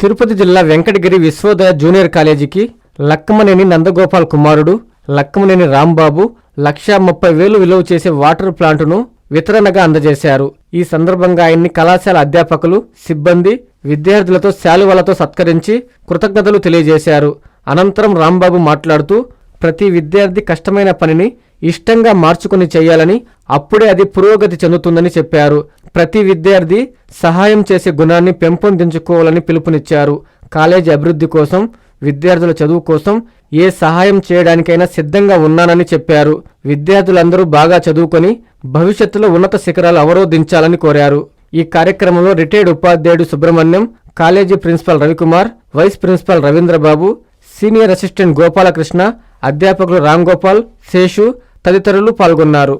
తిరుపతి జిల్లా వెంకటగిరి విశ్వోదయ జూనియర్ కాలేజీకి లక్కమనేని నందగోపాల్ కుమారుడు లక్కమనేని రాంబాబు లక్షా ముప్పై వేలు విలువ చేసే వాటర్ ప్లాంటును వితరణగా అందజేశారు. ఈ సందర్భంగా ఆయన్ని కళాశాల అధ్యాపకులు సిబ్బంది విద్యార్థులతో శాలువలతో సత్కరించి కృతజ్ఞతలు తెలియజేశారు. అనంతరం రాంబాబు మాట్లాడుతూ ప్రతి విద్యార్థి కష్టమైన పనిని ఇష్టంగా మార్చుకుని చేయాలని అప్పుడే అది పురోగతి చెందుతుందని చెప్పారు. ప్రతి విద్యార్థి సహాయం చేసే గుణాన్ని పెంపొందించుకోవాలని పిలుపునిచ్చారు. కాలేజీ అభివృద్ధి కోసం విద్యార్థుల చదువు కోసం ఏ సహాయం చేయడానికైనా సిద్ధంగా ఉన్నానని చెప్పారు. విద్యార్థులందరూ బాగా చదువుకొని భవిష్యత్తులో ఉన్నత శిఖరాలు అవరోధించాలని కోరారు. ఈ కార్యక్రమంలో రిటైర్డ్ ఉపాధ్యాయుడు Subrahmanyam college principal Ravikumar vice principal Ravindrababu senior assistant Gopalakrishna అధ్యాపకులు రామ్ గోపాల్ శేషు తదితరులు పాల్గొన్నారు.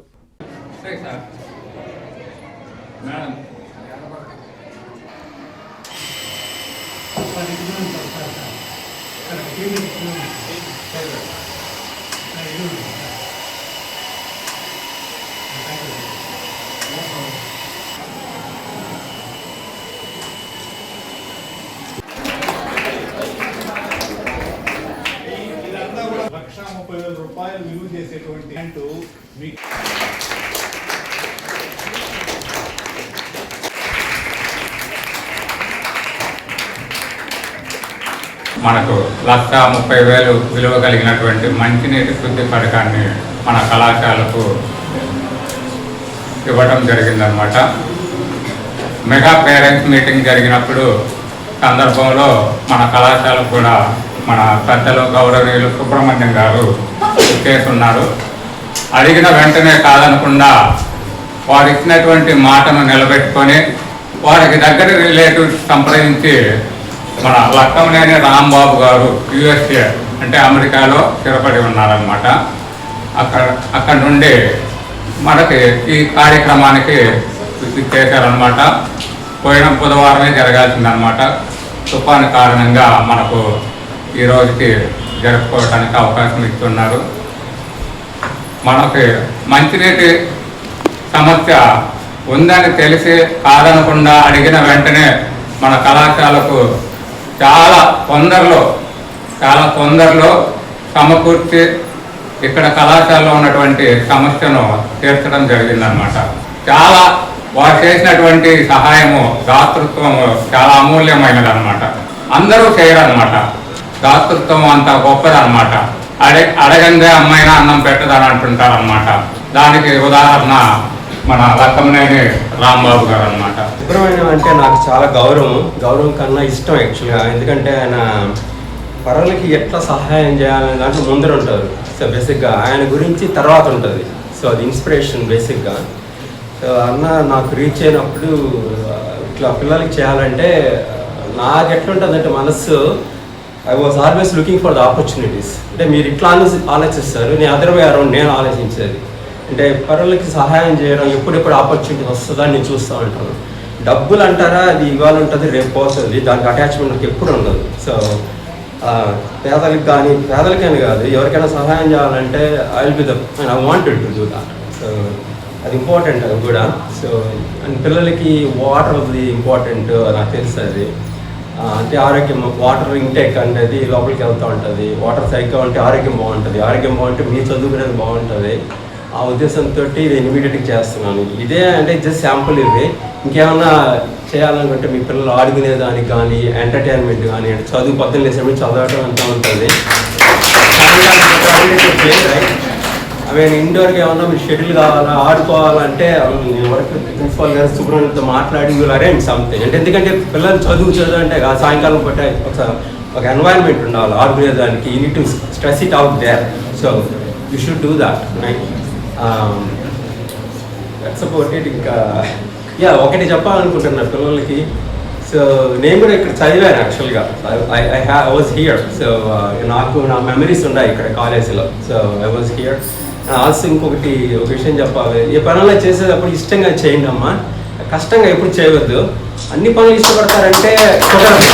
లక్ష వేల యూజ్ చేసేటువంటి అంటూ మీకు మనకు లక్ష ముప్పై వేలు విలువ కలిగినటువంటి మంచినీటి శుద్ధి పథకాన్ని మన కళాశాలకు ఇవ్వడం జరిగిందనమాట మెగా పేరెంట్స్ మీటింగ్ జరిగినప్పుడు సందర్భంలో మన కళాశాలకు కూడా మన పెద్దలు గౌరవీయులు సుబ్రహ్మణ్యం గారు చేస్తున్నారు అడిగిన వెంటనే కాదనకుండా వారు ఇచ్చినటువంటి మాటను నిలబెట్టుకొని వారికి దగ్గర రిలేటివ్స్ సంప్రదించి మన లక్కమనేని రాంబాబు గారు యుఎస్ఏ అంటే అమెరికాలో స్థిరపడి ఉన్నారనమాట అక్కడ అక్కడ నుండి మనకి ఈ కార్యక్రమానికి చేశారనమాట పోయిన బుధవారమే జరగాల్సిందనమాట తుఫాను కారణంగా మనకు ఈ రోజుకి జరుపుకోవడానికి అవకాశం ఇస్తున్నారు. మనకి మంచినీటి సమస్య ఉందని తెలిసి కాదనకుండా అడిగిన వెంటనే మన కళాశాలకు చాలా తొందరలో చాలా తొందరలో సమకూర్చి ఇక్కడ కళాశాలలో ఉన్నటువంటి సమస్యను తీర్చడం జరిగిందనమాట చాలా వారు చేసినటువంటి సహాయము దాతృత్వము చాలా అమూల్యమైనది అనమాట అందరూ చేయరనమాట దాతృత్వం అంత గొప్పదన్నమాట. అడే అడగందే అమ్మాయినా అన్నం పెట్టదని అంటుంటారనమాట దానికి ఉదాహరణ మన లక్కమనేని రాంబాబు గారు అనమాట సుబ్రహ్మణ్యం అంటే నాకు చాలా గౌరవం. గౌరవం కన్నా ఇష్టం యాక్చువల్గా. ఎందుకంటే ఆయన పరులకి ఎట్లా సహాయం చేయాలనే దాంట్లో ముందర ఉంటారు. సో బేసిక్గా ఆయన గురించి తర్వాత ఉంటుంది. సో అది ఇన్స్పిరేషన్ బేసిక్గా. సో అన్న నాకు రీచ్ అయినప్పుడు ఇట్లా పిల్లలకి చేయాలంటే నాకు ఎట్లుంటుందంటే మనస్సు I was always looking for the opportunities అంటే మీరు ఇట్లా ఆలోచి ఆలోచిస్తారు. నేను అదర్ వే అరౌండ్ నేను ఆలోచించేది. అంటే పరులకి సహాయం చేయడం ఎప్పుడెప్పుడు ఆపర్చునిటీ వస్తుందా నేను చూస్తూ ఉంటాను. డబ్బులు అంటారా? అది ఇవాళ ఉంటుంది రేపు పోతుంది. దానికి అటాచ్మెంట్ నాకు ఎప్పుడు ఉండదు. సో పేదలకు కానీ పేదలకని కాదు ఎవరికైనా సహాయం చేయాలంటే I will be the I wanted to do that so అది ఇంపార్టెంట్ అది కూడా. సో అండ్ పిల్లలకి వాటర్ అది ఇంపార్టెంట్ నాకు తెలుసు అది. అంటే ఆరోగ్యం వాటర్ ఇంటేక్ అనేది లోపలికి వెళ్తూ ఉంటుంది. వాటర్ సరిగ్గా ఉంటే ఆరోగ్యం బాగుంటుంది. ఆరోగ్యం బాగుంటే మీ చదువుకునేది బాగుంటుంది. ఆ ఉద్దేశంతో ఇది ఇమీడియట్గా చేస్తున్నాను. ఇదే అంటే జస్ట్ శాంపుల్ ఇవి ఇంకేమన్నా చేయాలనుకుంటే మీ పిల్లలు ఆడుకునే దానికి కానీ ఎంటర్టైన్మెంట్ కానీ అంటే చదువు పద్దెనిమిది సమయం చదవటం అంతా ఉంటుంది. ఐ మీన్ ఇండోర్గా ఏమన్నా మీరు షెడ్యూల్ కావాలా? ఆడుకోవాలంటే వరకు ప్రిన్సిపాల్ గారు సుబ్రహ్మణ్యంతో మాట్లాడి అరేంజ్ సంథింగ్ అంటే ఎందుకంటే పిల్లలు చదువు చదువు అంటే సాయంకాలం పూట ఒక ఒక ఎన్వైరన్మెంట్ ఉండాలి ఆడుకునే దానికి you need to stress it out there so you should do that that's about it ఇంకా యా ఒకటి చెప్పాలనుకుంటున్నా పిల్లలకి. సో నేను కూడా ఇక్కడ చదివాను యాక్చువల్గా I I was here so నాకు నా మెమరీస్ ఉన్నాయి ఇక్కడ కాలేజీలో so I was here also ఇంకొకటి ఒక విషయం చెప్పాలి. ఏ పనులు చేసేటప్పుడు ఇష్టంగా చేయండి అమ్మా. కష్టంగా ఎప్పుడు చేయవద్దు. అన్ని పనులు ఇష్టపడతారంటే కుదరదు.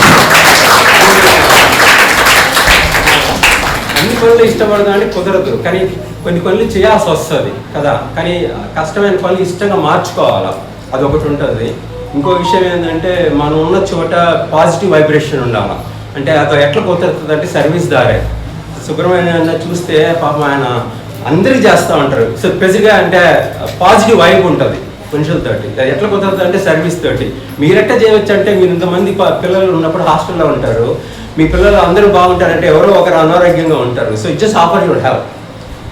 అన్ని పనులు ఇష్టపడదానికి కుదరదు. కానీ కొన్ని పనులు చేయాల్సి వస్తుంది కదా. కానీ కష్టమైన పనులు ఇష్టంగా మార్చుకోవాలా? అదొకటి ఉంటుంది. ఇంకో విషయం ఏంటంటే మనం ఉన్న చోట పాజిటివ్ వైబ్రేషన్ ఉండాలి. అంటే అది ఎట్లా కుదురుతుంది అంటే సర్వీస్ దారే. సుబ్రహ్మణ్యం చూస్తే పాపం ఆయన అందరికి చేస్తూ ఉంటారు. సో బేసిక్గా అంటే పాజిటివ్ వైబ్ ఉంటుంది. మనుషులతోటి తోటి ఎట్లా కుదరదు అంటే సర్వీస్ తోటి మీరెట్ట చేయవచ్చు అంటే మీరు ఇంతమంది పిల్లలు ఉన్నప్పుడు హాస్టల్లో ఉంటారు. మీ పిల్లలు అందరూ బాగుంటారంటే ఎవరో ఒకరు అనారోగ్యంగా ఉంటారు. So it just offer you'd help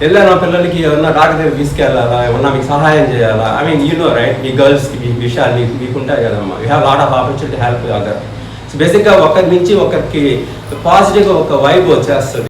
వెళ్ళా నా పిల్లలకి ఏమన్నా డాక్టర్ దగ్గర తీసుకెళ్ళాలా? ఏమన్నా మీకు సహాయం చేయాలా? I mean you know right మీ గర్ల్స్కి మీ విషయాలు మీకు మీకు ఉంటాయి కదమ్మా you have lot of opportunity help other so బేసిక్గా ఒకరి నుంచి ఒకరికి పాజిటివ్గా ఒక వైబ్ వచ్చేస్తుంది.